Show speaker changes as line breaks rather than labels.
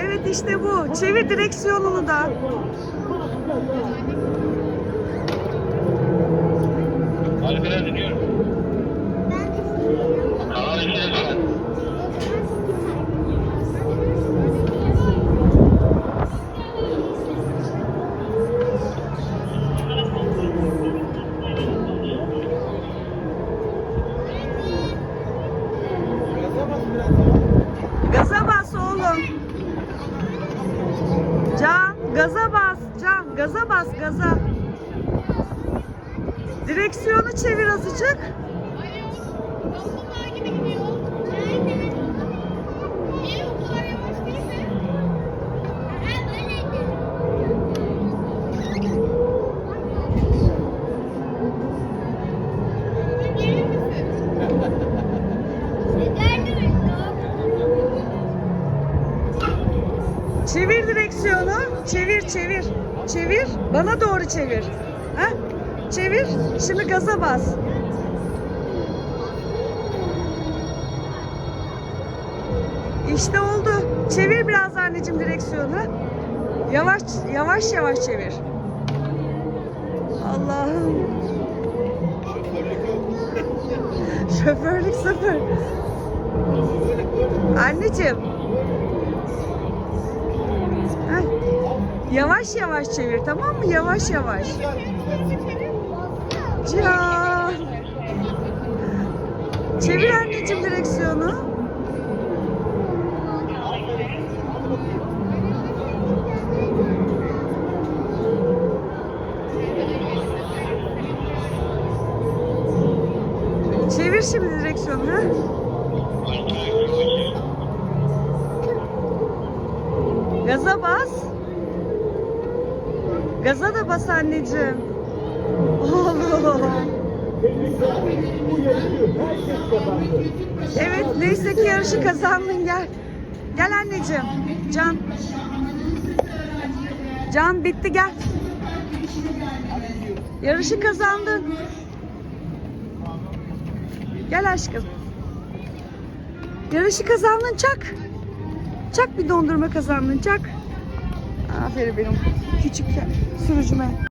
Evet işte bu. Çevir direksiyonunu da.
Hadi biraz dinliyorum. Kanal işte lütfen.
Gaza bas oğlum. Can, gaza bas. Can, gaza bas, gaza. Direksiyonu çevir azıcık.
Kaplumbağa gibi gidiyor.
Çevir direksiyonu. Çevir, çevir. Çevir. Bana doğru çevir. Ha? Çevir. Şimdi gaza bas. İşte oldu. Çevir biraz anneciğim direksiyonu. Yavaş yavaş yavaş çevir. Allah'ım. Şoförlük sıfır. Anneciğim. Yavaş yavaş çevir tamam mı? Yavaş yavaş. Can. Çevir anneciğim direksiyonu. Çevir şimdi direksiyonu. Gaza bas. Gaza da bas anneciğim. Oğlum. Evet neyse ki yarışı kazandın gel. Gel anneciğim. Can. Can bitti gel. Yarışı kazandın. Gel aşkım. Yarışı kazandın çak. Çak bir dondurma kazandın çak. Aferin benim küçük sürücüme.